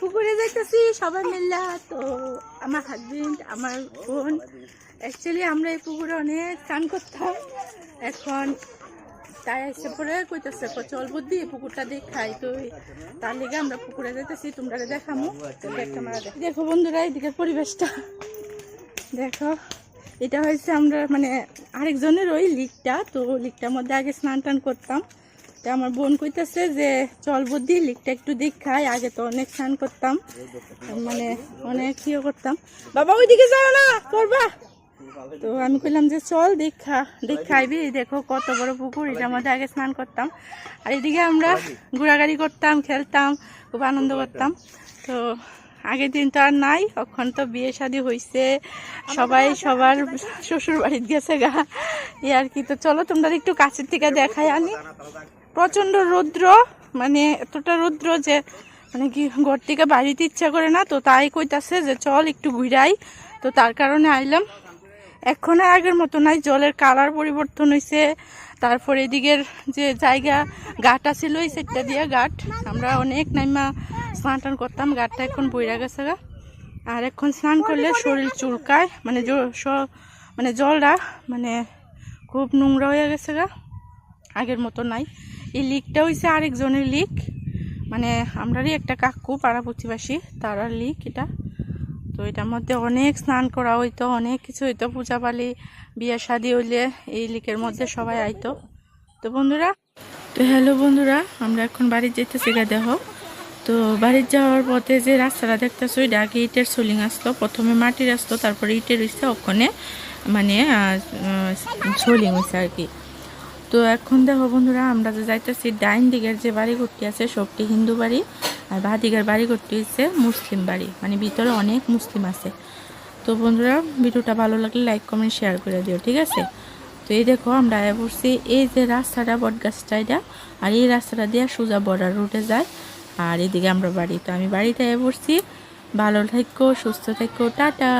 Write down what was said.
পুকুরে যাইতেছি, সবাই মিল্লা। তো আমার হাজবেন্ড আমার বোন অ্যাকচুয়ালি আমরা এই পুকুরে অনেক স্নান করতাম। এখন তাই এসে পরে কইতেছে "ক চল বুদ্ধি পুকুরটা দেখাই তো তার লেগে আমরা পুকুরে যাইতেছি তোমরা দেখামু। দেখো। বন্ধুরা, এদিকের পরিবেশটা। দেখো, এটা হয়েছে আমরা মানে আরেকজনের ওই লিকটা। তো লিকটার মধ্যে আগে স্নান টান করতাম। তো আমার বোন কইতেছে যে, চল বুদ্ধি লিকটা একটু দেখাই। আগে তো অনেক স্নান করতাম। মানে অনেক ইয়ে করতাম। বাবা, ওইদিকে যাও না করবা তো আমি কইলাম যে, চল দেখা, দেখাইবি। দেখো কত বড় পুকুর, এটার মধ্যে আগে স্নান করতাম। আর এদিকে আমরা ঘোরাঘুরি করতাম, খেলতাম, খুব আনন্দ করতাম। তো আগের দিন তো আর নাই, এখন তো বিয়ে শাদী হয়েছে সবাই সবার শ্বশুর বাড়িতে গেছে গা। এই আর কি। তো চলো তোমরা একটু কাছের থেকে দেখাই আনি। প্রচণ্ড রৌদ্র মানে এতটা রৌদ্র যে মানে কি ঘর থেকে বাড়িতে ইচ্ছা করে না, তো তাই কইতাছে যে চল একটু ঘুরাই। তো তার কারণে আইলাম। এখন আর আগের মতো নাই, জলের কালার পরিবর্তন হয়েছে তারপর এদিকের যে জায়গা গাটা ছিল ওই সেটটা দিয়ে গাট আমরা অনেক নাইমা স্নান টান করতাম গাটটা এখন বইরা গেছে গা। আর এখন স্নান করলে শরীর চুলকায় মানে মানে জলটা মানে খুব নোংরা হয়ে গেছে গা। আগের মতো নাই। এই লিকটা হয়েছে আরেকজনের লিক। মানে আমরারই একটা কাকু, পাড়া প্রতিবাসী তারা লিক এটা। তো এটার মধ্যে অনেক স্নান করা হইতো, অনেক কিছু হইতো পূজা পালি বিয়ে শাদি হইলে এই লিকের মধ্যে সবাই আইতো। তো বন্ধুরা, তো হ্যালো বন্ধুরা, আমরা এখন বাড়ি যেতেছি গা দেখো। তো বাড়ির যাওয়ার পথে যে রাস্তাটা দেখতেছো ওইটা আগে ইটের সোলিং আসতো প্রথমে মাটির আসতো তারপরে ইটের হইছে ওখানে। মানে সোলিং হয়েছে আর কি। তো এখন দেখো বন্ধুরা, আমরা যে যাইতেছি, ডাইন দিকের যে বাড়ি ঘরটি আছে, সবটি হিন্দু বাড়ি আর বা দিকের বাড়ি ঘরটি হচ্ছে মুসলিম বাড়ি মানে ভিতরে অনেক মুসলিম আছে। তো বন্ধুরা, ভিডিওটা ভালো লাগলে লাইক কমেন্ট শেয়ার করে দিও, ঠিক আছে? তো এই দেখো, আমরা আয়া পড়ছি, এই যে রাস্তাটা, বটগাছটা এটা, আর এই রাস্তাটা দিয়ে সোজা বর্ডার রুটে যায়, আর এদিকে আমরা বাড়ি। তো আমি বাড়িতে আয়া পড়ছি, ভালো থাকো, সুস্থ থাকো, টাটা!